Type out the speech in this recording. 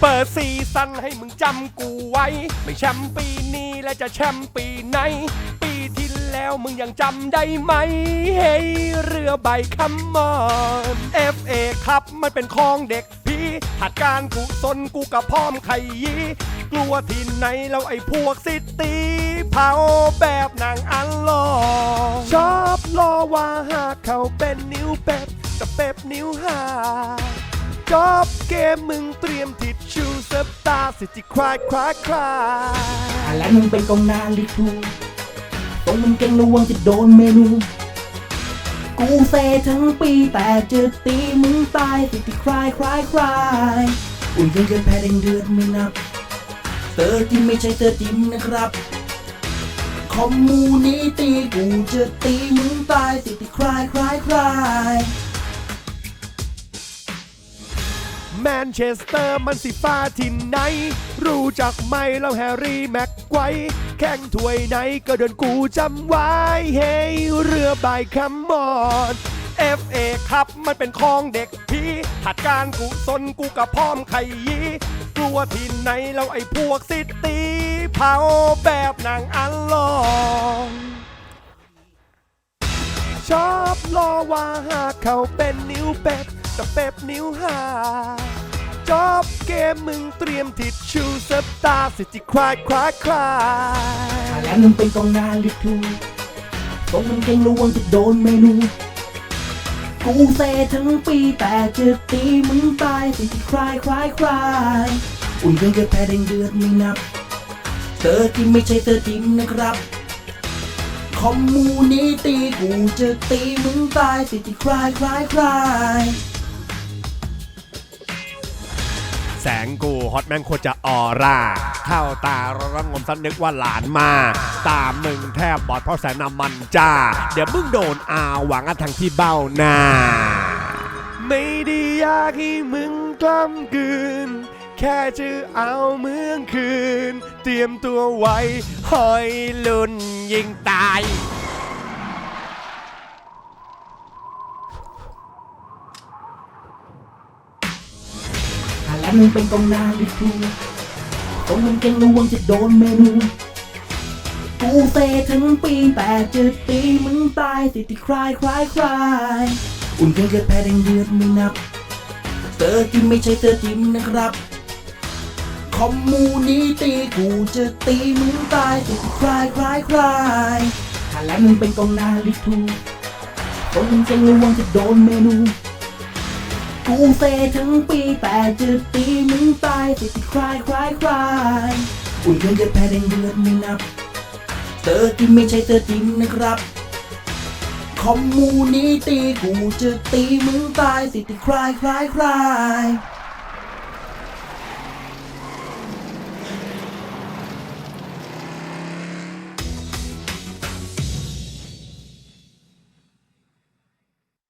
เปิดซีซั่นให้มึงจำกูไว้ ไม่แชมป์ปีนี้และจะแชมป์ปีไหน ปีที่แล้วมึงยังจำได้ไหม เฮ้ยเรือใบคัมมอน FA ครับมันเป็นของเด็กพี่หัดการกุศลกูกับพร้อมไขยีกลัวที่ไหนแล้วไอ้พวกซิตี้เผาแบบนางอันลอชอบรอว่าหากเขาเป็นนิ้วเป็ดแต่เป็บนิ้วหาจอบเกมมึงเตรียมทิชชู่ เซฟตาสิจิคลายคลายคลายและมึงเป็นกองหนาลิทูตรงมึงเก่งระวังจะโดนเมนู กูเซทั้งปีแต่จะตีมึงตายติดที่คลายคลายคลายอุ่นเกินเกินแพ้แดงเดือดไม่นับเตอร์ที่ไม่ใช่เตอร์จิมนะครับคอมมูนิตี้กูจะตีมึงตายติดที่คลายคลายคลาย แมนเชสเตอร์มันสิฟ้าที่ไหน รู้จักไหมแล้วแฮร์รี่แม็กไวแข่งถ้วยไหนก็เดินกูจำไว้ เฮ้ยเรือใบคัมมอน FA ครับมันเป็นของเด็กพี่หัดการกุศลกูกับพร้อมไขยีกลัวที่ไหนแล้วไอ้พวกซิตี้เผาแบบนางอันลองชอบรอว่าหากเขาเป็นนิ้วเป็ด แต่เป็บนิ้วหาจอบเกมมึงเตรียมทิชชู่เซฟตาสิจิคลายคลายคลายและมึงเป็นกองหนาลิทูตรงมึงเก่งระวังจะโดนเมนู กูเซทั้งปีแต่จะตีมึงตายติดที่คลายคลายคลายอุ่นเครื่องเกิดแพ้แดงเดือดไม่นับเตอร์ที่ไม่ใช่เตอร์จิมนะครับคอมมูนิตี้กูจะตีมึงตายติที่คลายคลายคลาย งกูฮอตแม่งโคตรจะออร่า เข้าตาระงมสันนึกว่าหลานมา ตามมึงแทบบอดเพราะแสงน้ำมันจ้า เดี๋ยวมึงโดนอาหวังอันทางที่เบ้าหน้า ไม่ได้อยากให้มึงกล้ำกืน แค่จะเอาเมืองคืน เตรียมตัวไว้หอยลุนยิงตาย และมึงเป็นกองหนาลิทูตรงมึงเก่งระวังจะโดนเมนูกูเซทั้งปีแต่จะตีมึงตายติที่คลายคลายคลายอุ่นเครื่องเกิดแพ้แดงเดือดไม่นับเตอร์ที่ไม่ใช่เตอร์จิมนะครับคอมมูนิตี้กูจะตีมึงตายติดที่คลายคลายคลายถ้าและมึงเป็นกองหนาลิทูตรงมึงเก่งระวังจะโดนเมนู กูเซทั้งปีแต่จะตีมึงตายติดที่คลายคลายคลายอุ่นเครื่องจะแพ้แดงเดือดไม่นับเตอร์ที่ไม่ใช่เตอร์จิมนะครับ คอมมูนิตี้กูจะตีมึงตายติดที่คลายคลายคลาย